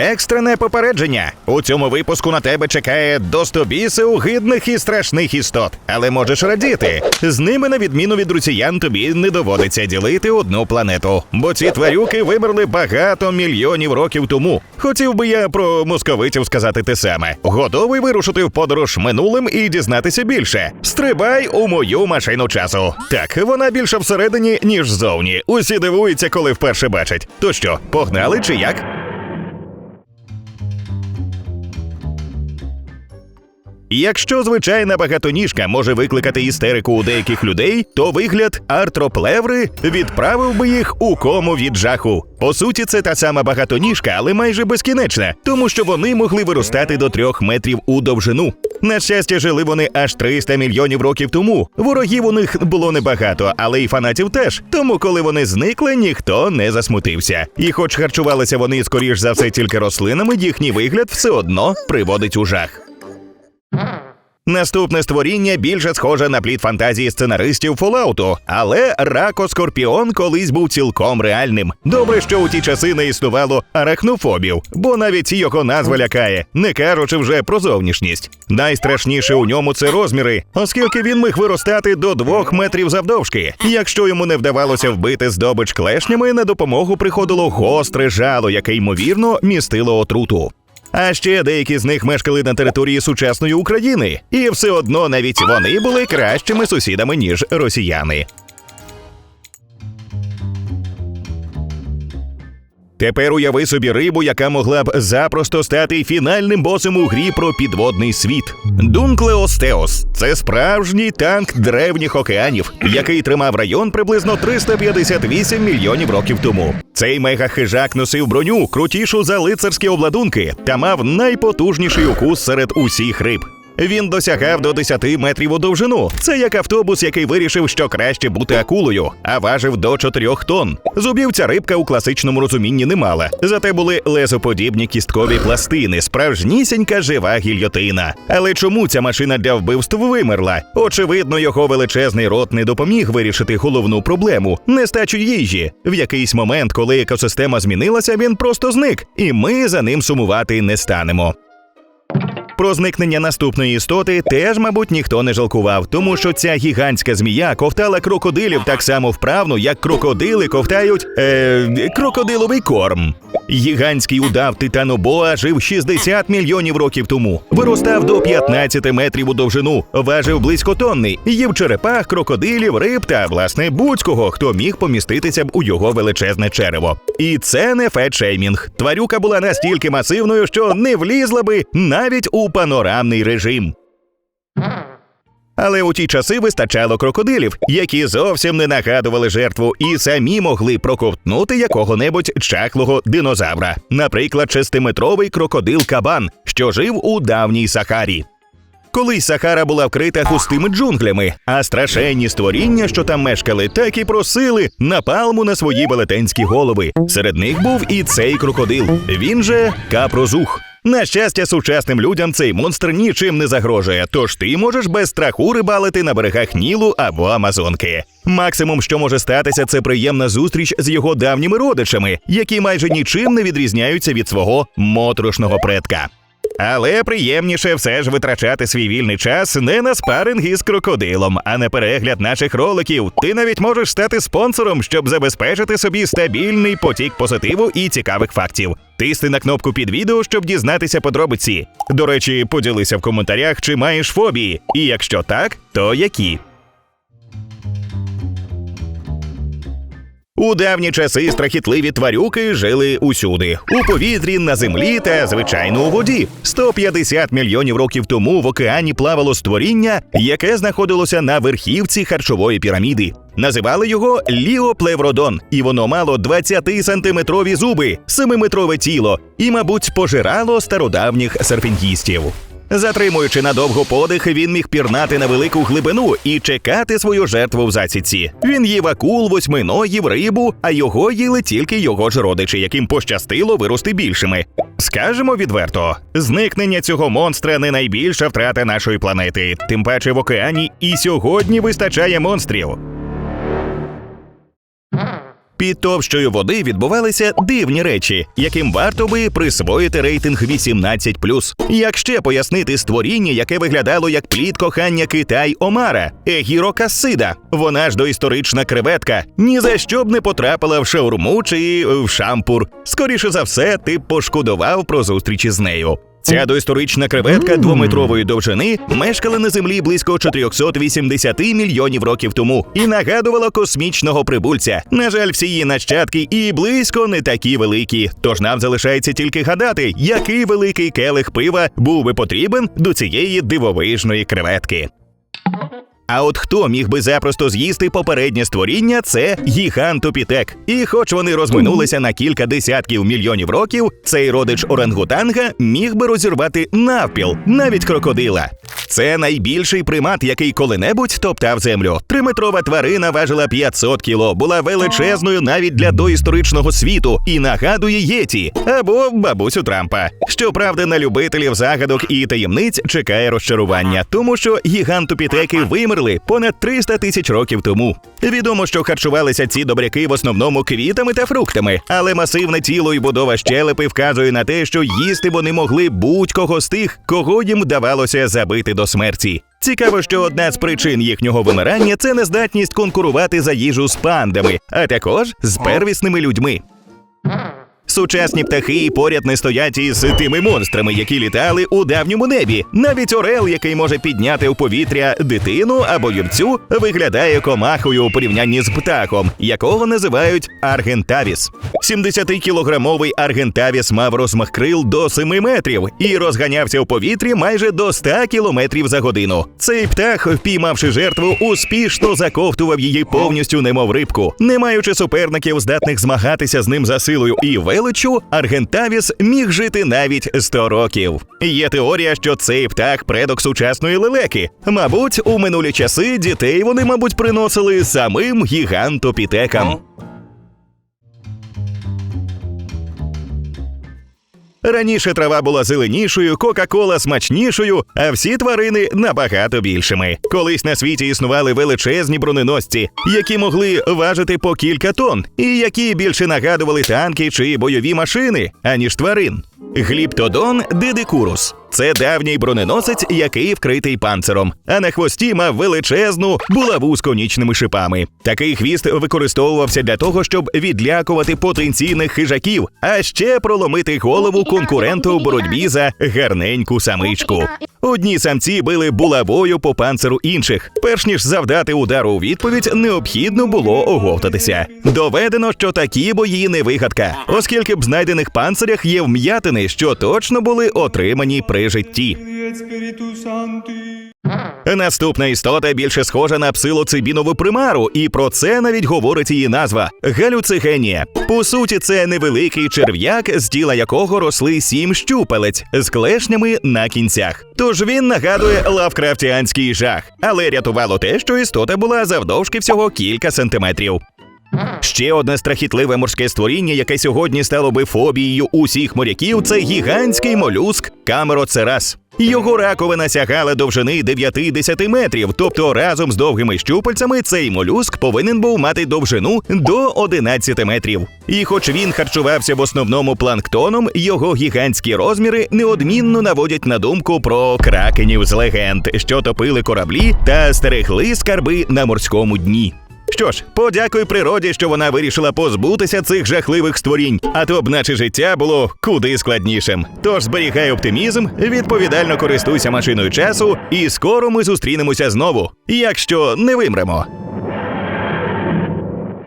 Екстрене попередження. У цьому випуску на тебе чекає достобіси огидних і страшних істот. Але можеш радіти. З ними, на відміну від росіян, тобі не доводиться ділити одну планету. Бо ці тварюки вимерли багато мільйонів років тому. Хотів би я про московитів сказати те саме. Готовий вирушити в подорож минулим і дізнатися більше. Стрибай у мою машину часу. Так, вона більше всередині, ніж ззовні. Усі дивуються, коли вперше бачать. То що, погнали чи як? Якщо звичайна багатоніжка може викликати істерику у деяких людей, то вигляд артроплеври відправив би їх у кому від жаху. По суті, це та сама багатоніжка, але майже безкінечна, тому що вони могли виростати до трьох метрів у довжину. На щастя, жили вони аж 300 мільйонів років тому. Ворогів у них було небагато, але й фанатів теж. Тому, коли вони зникли, ніхто не засмутився. І, хоч харчувалися вони скоріш за все тільки рослинами, їхній вигляд все одно приводить у жах. Наступне створіння більше схоже на плід фантазії сценаристів Фоллауту, але Рако Скорпіон колись був цілком реальним. Добре, що у ті часи не існувало арахнофобів, бо навіть його назва лякає, не кажучи вже про зовнішність. Найстрашніше у ньому це розміри, оскільки він міг виростати до двох метрів завдовжки. Якщо йому не вдавалося вбити здобич клешнями, на допомогу приходило гостре жало, яке ймовірно містило отруту. А ще деякі з них мешкали на території сучасної України, і все одно навіть вони були кращими сусідами ніж росіяни. Тепер уяви собі рибу, яка могла б запросто стати фінальним босом у грі про підводний світ. Дунклеостеос це справжній танк древніх океанів, який тримав район приблизно 358 мільйонів років тому. Цей мегахижак носив броню, крутішу за лицарські обладунки, та мав найпотужніший укус серед усіх риб. Він досягав до 10 метрів у довжину. Це як автобус, який вирішив, що краще бути акулою, а важив до 4 тонн. Зубів ця рибка у класичному розумінні не мала. Зате були лезоподібні кісткові пластини, справжнісінька жива гільйотина. Але чому ця машина для вбивств вимерла? Очевидно, його величезний рот не допоміг вирішити головну проблему нестачу їжі. В якийсь момент, коли екосистема змінилася, він просто зник, і ми за ним сумувати не станемо. Про зникнення наступної істоти теж, мабуть, ніхто не жалкував, тому що ця гігантська змія ковтала крокодилів так само вправно, як крокодили ковтають е, крокодиловий корм. Гігантський удав титанобоа жив 60 мільйонів років тому, виростав до 15 метрів у довжину, важив близько тонни, їв черепах, крокодилів, риб та власне будь-кого, хто міг поміститися б у його величезне черево. І це не фетшеймінг. Тварюка була настільки масивною, що не влізла би навіть у панорамний режим. Але у ті часи вистачало крокодилів, які зовсім не нагадували жертву і самі могли проковтнути якого-небудь чахлого динозавра, наприклад, шестиметровий крокодил Кабан, що жив у давній Сахарі. Колись Сахара була вкрита густими джунглями, а страшенні створіння, що там мешкали, так і просили напалму на свої велетенські голови. Серед них був і цей крокодил. Він же капрозух. На щастя, сучасним людям цей монстр нічим не загрожує, тож ти можеш без страху рибалити на берегах Нілу або Амазонки. Максимум, що може статися, це приємна зустріч з його давніми родичами, які майже нічим не відрізняються від свого моторошного предка. Але приємніше все ж витрачати свій вільний час не на спаринги з крокодилом, а на перегляд наших роликів. Ти навіть можеш стати спонсором, щоб забезпечити собі стабільний потік позитиву і цікавих фактів. Тисни на кнопку під відео, щоб дізнатися подробиці. До речі, поділися в коментарях, чи маєш фобії, і якщо так, то які. У давні часи страхітливі тварюки жили усюди у повітрі, на землі та звичайно у воді. 150 мільйонів років тому в океані плавало створіння, яке знаходилося на верхівці харчової піраміди. Називали його ліоплевродон, і воно мало 20-сантиметрові зуби, 7-метрове тіло і, мабуть, пожирало стародавніх серфінгістів. Затримуючи надовго подих, він міг пірнати на велику глибину і чекати свою жертву в засідці. Він їв акул, восьминогів, рибу, а його їли тільки його ж родичі, яким пощастило вирости більшими. Скажемо відверто, зникнення цього монстра не найбільша втрата нашої планети. Тим паче в океані і сьогодні вистачає монстрів. Під товщою води відбувалися дивні речі, яким варто би присвоїти рейтинг 18+. Як ще пояснити створіння, яке виглядало як плід кохання Китай Омара, Егірокасида. Вона ж доісторична креветка. Ні за що б не потрапила в шаурму чи в шампур. Скоріше за все, ти пошкодував про зустрічі з нею. Ця доісторична креветка двометрової довжини мешкала на землі близько 480 мільйонів років тому і нагадувала космічного прибульця. На жаль, всі її нащадки і близько не такі великі. Тож нам залишається тільки гадати, який великий келих пива був би потрібен до цієї дивовижної креветки. А от хто міг би запросто з'їсти попереднє створіння, це гігантопітек. І хоч вони розминулися на кілька десятків мільйонів років, цей родич орангутанга міг би розірвати навпіл, навіть крокодила. Це найбільший примат, який коли-небудь топтав землю. Триметрова тварина важила 500 кіло, була величезною навіть для доісторичного світу і нагадує єті або бабусю Трампа. Щоправда, на любителів загадок і таємниць чекає розчарування, тому що гігантопітеки вимерли понад 300 тисяч років тому. Відомо, що харчувалися ці добряки в основному квітами та фруктами, але масивне тіло і будова щелепи вказує на те, що їсти вони могли будь-кого з тих, кого їм вдавалося забити до смерті. Цікаво, що одна з причин їхнього вимирання це нездатність конкурувати за їжу з пандами, а також з первісними людьми. Сучасні птахи поряд не стоять із тими монстрами, які літали у давньому небі. Навіть орел, який може підняти у повітря дитину або юрцю, виглядає комахою у порівнянні з птахом, якого називають аргентавіс. 70-кілограмовий аргентавіс мав розмах крил до 7 метрів і розганявся у повітрі майже до 100 кілометрів за годину. Цей птах, впіймавши жертву, успішно заковтував її повністю, немов рибку, не маючи суперників, здатних змагатися з ним за силою і величу, аргентавіс міг жити навіть 100 років. Є теорія, що цей птах предок сучасної лелеки. Мабуть, у минулі часи дітей вони, мабуть, приносили самим гігантопітекам. Раніше трава була зеленішою, кока-кола смачнішою, а всі тварини набагато більшими. Колись на світі існували величезні броненосці, які могли важити по кілька тонн, і які більше нагадували танки чи бойові машини, аніж тварин. Гліптодон дидикурус це давній броненосець, який вкритий панциром, а на хвості мав величезну булаву з конічними шипами. Такий хвіст використовувався для того, щоб відлякувати потенційних хижаків, а ще проломити голову конкуренту у боротьбі за гарненьку самичку. Одні самці били булавою по панциру інших. Перш ніж завдати удару у відповідь, необхідно було оговтатися. Доведено, що такі бої не вигадка, оскільки б знайдених панцирях є вм'ятини, що точно були отримані при житті. Наступна істота більше схожа на псилоцибінову примару, і про це навіть говорить її назва галюцигенія. По суті, це невеликий черв'як, з тіла якого росли сім щупалець з клешнями на кінцях. Тож він нагадує лавкрафтіанський жах, але рятувало те, що істота була завдовжки всього кілька сантиметрів. Ще одне страхітливе морське створіння, яке сьогодні стало би фобією усіх моряків, це гігантський молюск камероцерас. Його раковина сягала довжини 9-10 метрів, тобто разом з довгими щупальцями цей молюск повинен був мати довжину до 11 метрів. І хоч він харчувався в основному планктоном, його гігантські розміри неодмінно наводять на думку про кракенів з легенд, що топили кораблі та стерегли скарби на морському дні. Що ж, подякуй природі, що вона вирішила позбутися цих жахливих створінь, а то б наше життя було куди складнішим. Тож зберігай оптимізм, відповідально користуйся машиною часу, і скоро ми зустрінемося знову, якщо не вимремо.